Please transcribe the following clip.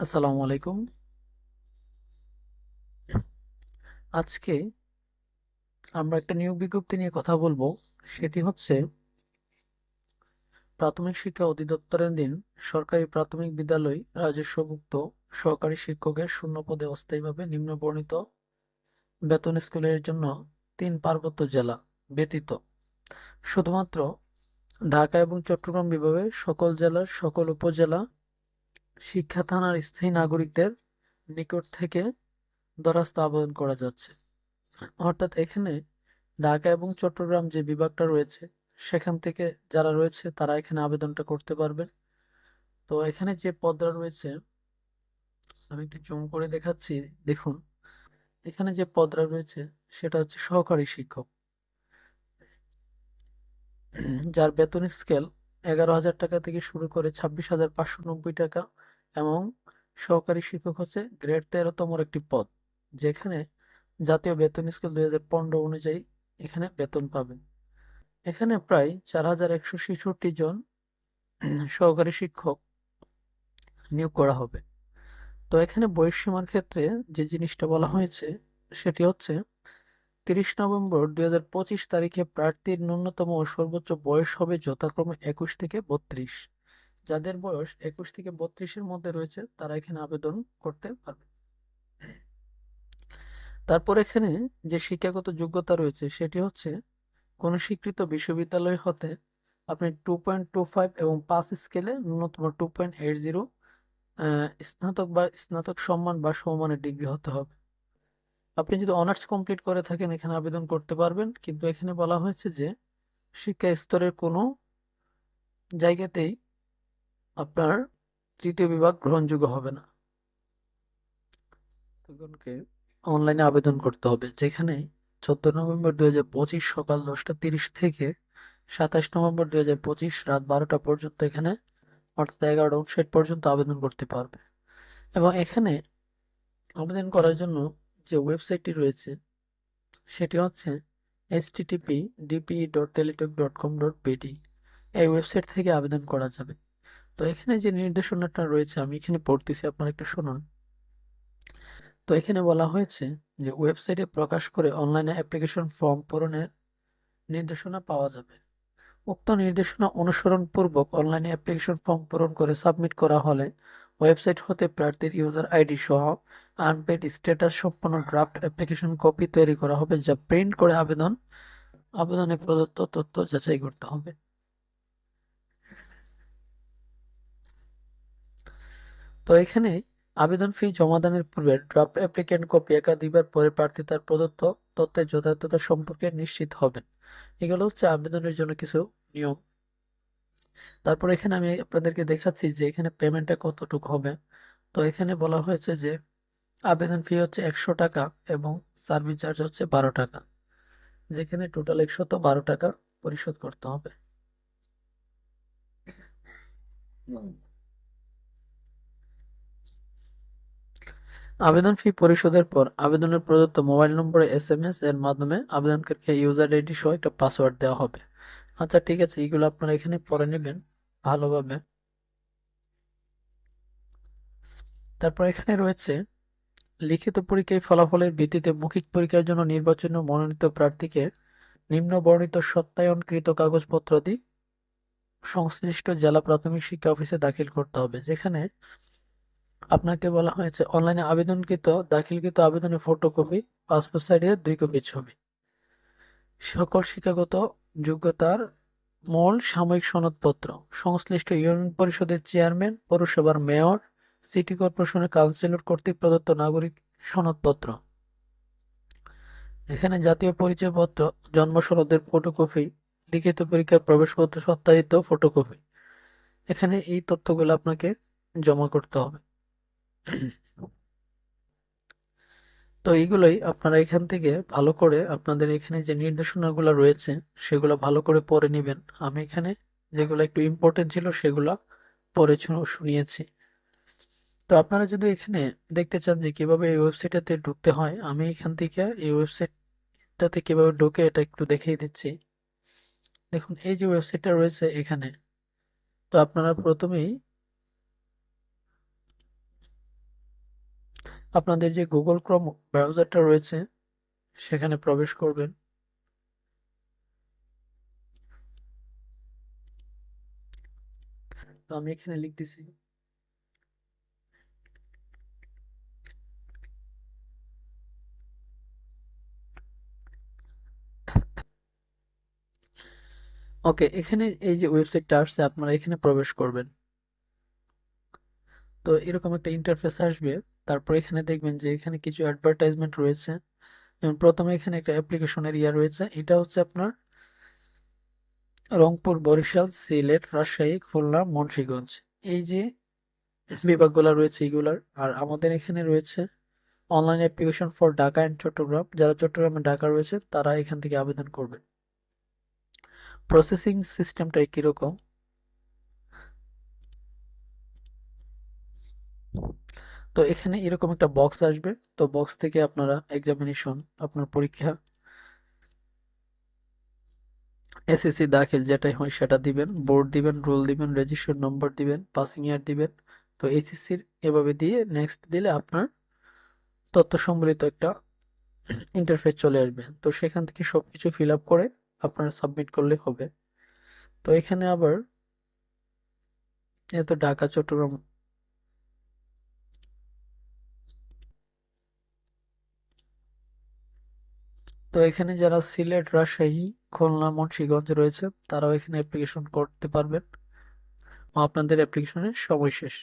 আসসালামু আলাইকুম। আজকে আমরা একটা নিয়োগ বিজ্ঞপ্তি নিয়ে কথা বলব। সেটি হচ্ছে, প্রাথমিক শিক্ষা অধিদপ্তরাধীন সরকারি প্রাথমিক বিদ্যালয় রাজস্বভুক্ত সহকারী শিক্ষকের শূন্য পদে অস্থায়ীভাবে নিম্নবর্ণিত বেতন স্কুলের জন্য তিন পার্বত্য জেলা ব্যতীত। শুধুমাত্র ঢাকা এবং চট্টগ্রাম বিভাগে সকল জেলার সকল উপজেলা শিক্ষা থানার স্থায়ী নাগরিকদের নিকট থেকে দরখাস্ত আবেদন করা যাচ্ছে। অর্থাৎ এখানে ঢাকা এবং চট্টগ্রাম যে বিভাগটা রয়েছে, সেখান থেকে যারা রয়েছে তারা এখানে আবেদনটা করতে পারবে। তো এখানে যে পদটা রয়েছে, আমি একটু জুম করে দেখাচ্ছি, দেখুন। এখানে যে পদটা রয়েছে, সেটা হচ্ছে সহকারী শিক্ষক। যার বেতন স্কেল এগারো হাজার টাকা থেকে শুরু করে ছাব্বিশ হাজার পাঁচশো নব্বই টাকা। এবং সহকারী শিক্ষক হচ্ছে গ্রেড তেরোতম একটি পদ, যেখানে জাতীয় বেতন স্কেল দুই হাজার পনেরো অনুযায়ী এখানে বেতন পাবেন এখানে প্রায় চার হাজার একশো ছেষট্টি জন সহকারী শিক্ষক নিয়োগ করা হবে। তো এখানে বয়সসীমার ক্ষেত্রে যে জিনিসটা বলা হয়েছে, সেটি হচ্ছে তিরিশ নভেম্বর দুই হাজার পঁচিশ তারিখে প্রার্থীর ন্যূনতম ও সর্বোচ্চ বয়স হবে যথাক্রমে একুশ থেকে বত্রিশ। যাদের বয়স একুশ থেকে বত্রিশের মধ্যে রয়েছে, তারা এখানে আবেদন করতে পারবে। তারপর এখানে যে শিক্ষাগত যোগ্যতা রয়েছে, সেটি হচ্ছে কোনো স্বীকৃত বিশ্ববিদ্যালয় হতে আপনি টু পয়েন্ট টু ফাইভ এবং পাঁচ স্কেলে ন্যূনতম টু পয়েন্ট এইট জিরো স্নাতক বা স্নাতক সম্মান বা সমমানের ডিগ্রি হতে হবে। আপনি যদি অনার্স কমপ্লিট করে থাকেন, এখানে আবেদন করতে পারবেন। কিন্তু এখানে বলা হয়েছে যে শিক্ষা স্তরের কোনো জায়গাতেই আপনার তৃতীয় বিভাগ গ্রহণযোগ্য হবে না। তখনকে অনলাইনে আবেদন করতে হবে, যেখানে চোদ্দ নভেম্বর দুই হাজার পঁচিশ সকাল দশটা তিরিশ থেকে সাতাশ নভেম্বর দুই হাজার পঁচিশ রাত বারোটা পর্যন্ত এখানে, অর্থাৎ এগারোটা উনষাট পর্যন্ত আবেদন করতে পারবে। এবং এখানে আবেদন করার জন্য যে ওয়েবসাইটটি রয়েছে, সেটি হচ্ছে HTTP DP dot Teletalk dot com dot BD এই ওয়েবসাইট থেকে আবেদন করা যাবে। তো এখানে যে নির্দেশনাটা রয়েছে, আমি এখানে পড়তেছি, আপনারা একটু শুনুন। তো এখানে বলা হয়েছে যে, ওয়েবসাইটে প্রকাশ করে অনলাইনে অ্যাপ্লিকেশন ফর্ম পূরণের নির্দেশনা পাওয়া যাবে। উক্ত নির্দেশনা অনুসরণ পূর্বক অনলাইনে অ্যাপ্লিকেশন ফর্ম পূরণ করে সাবমিট করা হলে ওয়েবসাইট হতে প্রার্থীর ইউজার আইডি সহ আনপেড স্ট্যাটাস সম্পন্ন ড্রাফট অ্যাপ্লিকেশন কপি তৈরি করা হবে, যা প্রিন্ট করে আবেদন, আবেদনে প্রদত্ত তথ্য যাচাই করতে হবে। তো এখানে আবেদন ফি জমাদানের পূর্বে ড্রাফট অ্যাপ্লিকেন্ট কপি একাধিকবার পরে প্রার্থী তার প্রদত্ত তথ্যের যথার্থতা সম্পর্কে নিশ্চিত হবেন। এগুলো হচ্ছে আবেদনের জন্য কিছু নিয়ম। তারপর এখানে আমি আপনাদেরকে দেখাচ্ছি যে এখানে পেমেন্টটা কতটুকু হবে। তো এখানে বলা হয়েছে যে আবেদন ফি হচ্ছে একশো টাকা এবং সার্ভিস চার্জ হচ্ছে বারো টাকা, যেখানে টোটাল একশত বারো টাকা পরিশোধ করতে হবে। আবেদন ফি পরিশোধের পর আবেদনের প্রদত্ত মোবাইল নম্বরে এস এম এস এর মাধ্যমে আবেদনকারীকে ইউজার আইডি সহ একটা পাসওয়ার্ড দেওয়া হবে। আচ্ছা ঠিক আছে, এগুলো আপনারা এখানে পরে নেবেন ভালোভাবে। তারপর এখানে রয়েছে, লিখিত পরীক্ষায় ফলাফলের ভিত্তিতে মৌখিক পরীক্ষার জন্য নির্বাচনে মনোনীত প্রার্থীকে নিম্ন বর্ণিত সত্যায়নকৃত কাগজপত্রাদি সংশ্লিষ্ট জেলা প্রাথমিক শিক্ষা অফিসে দাখিল করতে হবে, যেখানে আপনাকে বলা হয়েছে, অনলাইনে আবেদনকৃত, দাখিলকৃত আবেদনের ফটোকপি, পাসপোর্ট সাইজের দুই কপি ছবি। সকল শিক্ষাগত যোগ্যতার মূল সাময়িক সনদপত্র। সংশ্লিষ্ট ইউনিয়ন পরিষদের চেয়ারম্যান, পৌরসভার মেয়র, সিটি কর্পোরেশনের কাউন্সিলর কর্তৃক প্রদত্ত নাগরিক সনদপত্র। এখানে জাতীয় পরিচয়পত্র, জন্ম সনদের ফটোকপি, লিখিত পরীক্ষার প্রবেশপত্র, সত্যায়িত ফটোকপি। এখানে এই তথ্যগুলো আপনাকে জমা করতে হবে। তো এইগুলোই আপনারা এখান থেকে ভালো করে আপনাদের এখানে যে নির্দেশনাগুলো রয়েছে, সেগুলো ভালো করে পড়ে নেবেন। আমি এখানে যেগুলো একটু ইম্পর্টেন্ট ছিল, সেগুলো শু- শুনিয়েছি। তো আপনারা যদি এখানে দেখতে চান যে কীভাবে এই ওয়েবসাইটটাতে ঢুকতে হয়, আমি এখান থেকে এই ওয়েবসাইটটাতে কীভাবে ঢুকে এটা একটু দেখিয়ে দিচ্ছি। দেখুন, এই যে ওয়েবসাইটটা রয়েছে এখানে, তো আপনারা প্রথমেই আপনাদের যে গুগল ক্রোম ব্রাউজারটা রয়েছে, সেখানে প্রবেশ করবেন। তো আমি এখানে লিখতেছি ওকে, এখানে এই যে ওয়েবসাইটটা আসছে, আপনারা এখানে প্রবেশ করবেন। তো এরকম একটা ইন্টারফেস আসবে। তারপর এখানে দেখবেন যে এখানে কিছু অ্যাডভার্টাইজমেন্ট রয়েছে। যেমন প্রথমে এখানে একটা অ্যাপ্লিকেশনের ইয়া রয়েছে। এটা হচ্ছে আপনার রংপুর বরিশাল সিলেট রাজশাহী খুলনা মুন্সিগঞ্জ। এই যে বিভাগগুলো রয়েছে এইগুলার আর আমাদের এখানে রয়েছে online application for Dhaka and Chattogram যারা চট্টগ্রামে ঢাকা রয়েছে, তারা এখান থেকে আবেদন করবে। প্রসেসিং সিস্টেমটা কীরকম? তো এখানে এরকম একটা বক্স আসবে। তো বক্স থেকে আপনারা এক্সামিনেশন আপনার পরীক্ষা এসএসসি দাখিল যেটাই হয় সেটা দিবেন। বোর্ড দিবেন রোল দিবেন রেজিস্ট্রেশন নম্বর দিবেন পাসিং ইয়ার দিবেন। তো এইচএসসির এভাবে দিয়ে নেক্সট দিলে আপনার তথ্য সম্বলিত একটা ইন্টারফেস চলে আসবে। তো সেখান থেকে সব কিছু ফিল আপ করে আপনারা সাবমিট করলে হবে। তো এখানে আবার যেহেতু ঢাকা, চট্টগ্রাম তো এখানে যারা সিলেট, রাজশাহী, খুলনা, মুন্সীগঞ্জ রয়েছে, তারাও এখানে অ্যাপ্লিকেশন করতে পারবেন। আপনাদের অ্যাপ্লিকেশনের সময় শেষ।